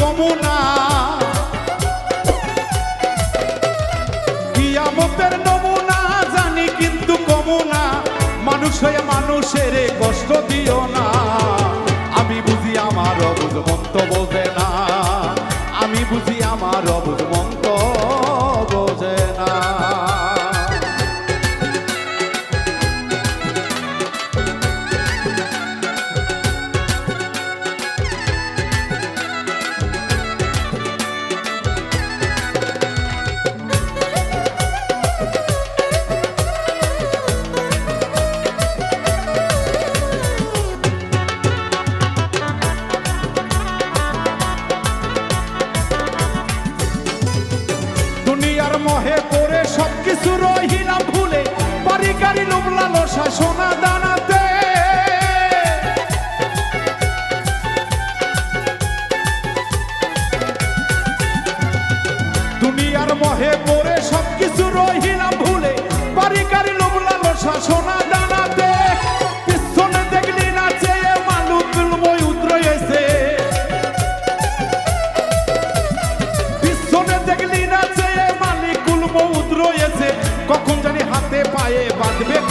নমুনা কিয়ামতের নমুনা, জানি কিন্তু কমুনা। মানুষ হয়ে মানুষের কষ্ট দিও না। আমি বুঝি আমার অবুঝ মন্ত বোঝে না। আমি বুঝি আমার অবুঝ মন্ত মহে পড়ে সবকিছু রহিলাম ভুলে। বাড়ি গাড়ি লোমলালো সোনা দানাতে। দুনিয়ার মহে পড়ে সবকিছু রহিলাম ভুলে। বাড়ি গাড়ি লোমলালো সোনা দানাতে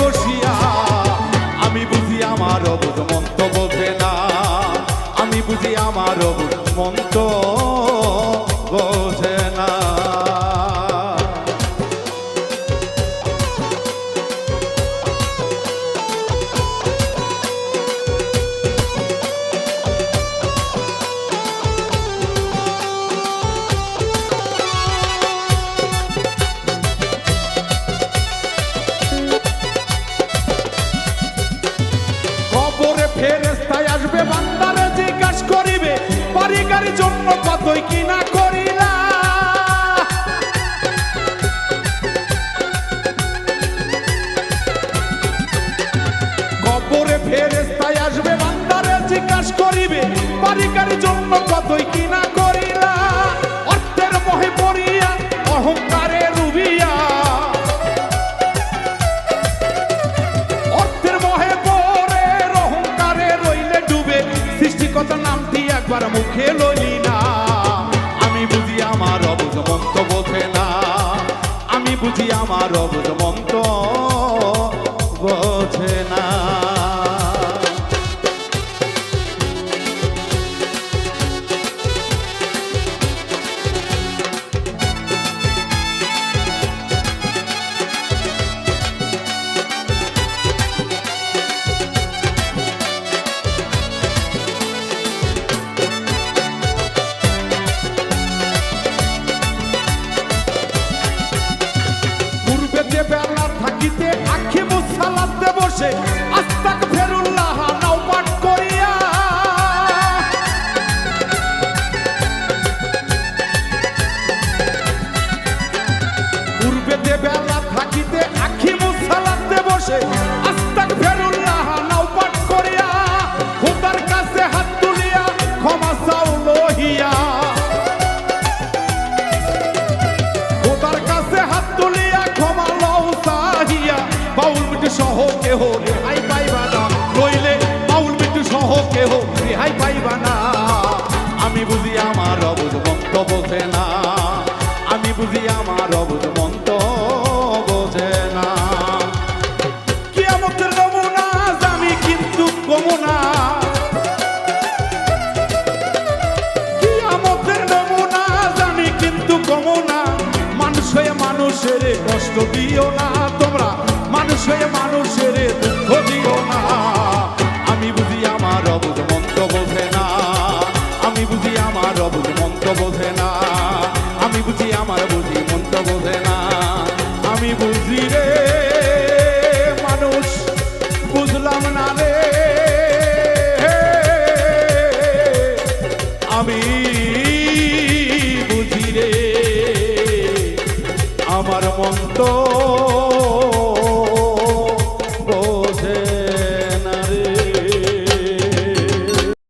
বসিয়া আমি বুঝি আমার অবুধ মন্ত বোঝে না। আমি বুঝি আমার অবুধ গাড়ির জন্য কতই কিনা করিলা? কবরে ফেরেস্তায় আসবে, বান্দারে জিজ্ঞাস করিবে গাড়ির জন্য কতই কিনা একবার মুখে লইলি না। আমি বুঝি আমার অবুঝ মন্ত বোঝে না। আমি বুঝি আমার অবুঝ মন্ত বোঝে না। বোঝে না। আমি বুঝি আমার অবুধ মন্ত বোঝে না। কিয়ামতের নমুনা জানি কিন্তু কমুনা কিয়ামতের নমুনা জানি কিন্তু কমুনা মানুষ হয়ে মানুষের কষ্ট দিও না তোমরা। মানুষ হয়ে মানুষের দুঃখ দিও না। আমি বুঝি আমার অবুধ মন্ত বোঝে না। আমি বুঝি আমার অবুধ তো বোঝে না। আমি বুঝি আমার বুঝি মন তো বোঝে না। আমি বুঝি রে, মানুষ বুঝলাম না রে। আমি বুঝি রে, আমার মন তো